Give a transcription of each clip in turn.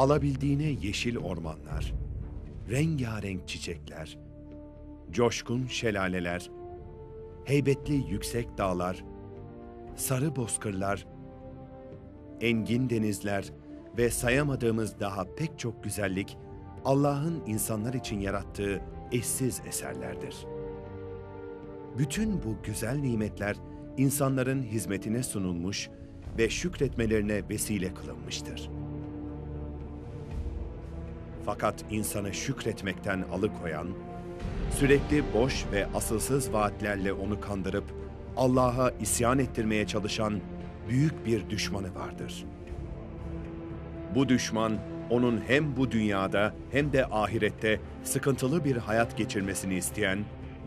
alabildiğine yeşil ormanlar, rengarenk çiçekler, coşkun şelaleler, heybetli yüksek dağlar, sarı bozkırlar, engin denizler ve sayamadığımız daha pek çok güzellik Allah'ın insanlar için yarattığı eşsiz eserlerdir. Bütün bu güzel nimetler insanların hizmetine sunulmuş ve şükretmelerine vesile kılınmıştır. Fakat insanı şükretmekten alıkoyan, sürekli boş ve asılsız vaatlerle onu kandırıp Allah'a isyan ettirmeye çalışan büyük bir düşmanı vardır. Bu düşman onun hem bu dünyada hem de ahirette sıkıntılı bir hayat geçirmesini isteyen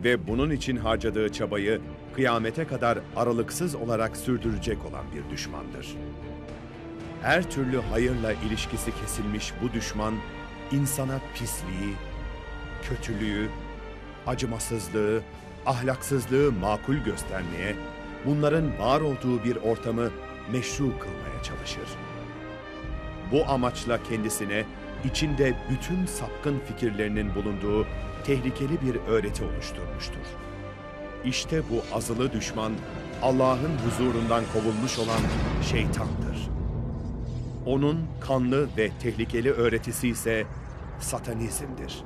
ve bunun için harcadığı çabayı kıyamete kadar aralıksız olarak sürdürecek olan bir düşmandır. Her türlü hayırla ilişkisi kesilmiş bu düşman, insana pisliği, kötülüğü, acımasızlığı, ahlaksızlığı makul göstermeye, bunların var olduğu bir ortamı meşru kılmaya çalışır. Bu amaçla kendisine içinde bütün sapkın fikirlerinin bulunduğu tehlikeli bir öğreti oluşturmuştur. İşte bu azılı düşman Allah'ın huzurundan kovulmuş olan şeytandır. Onun kanlı ve tehlikeli öğretisi ise satanizmdir.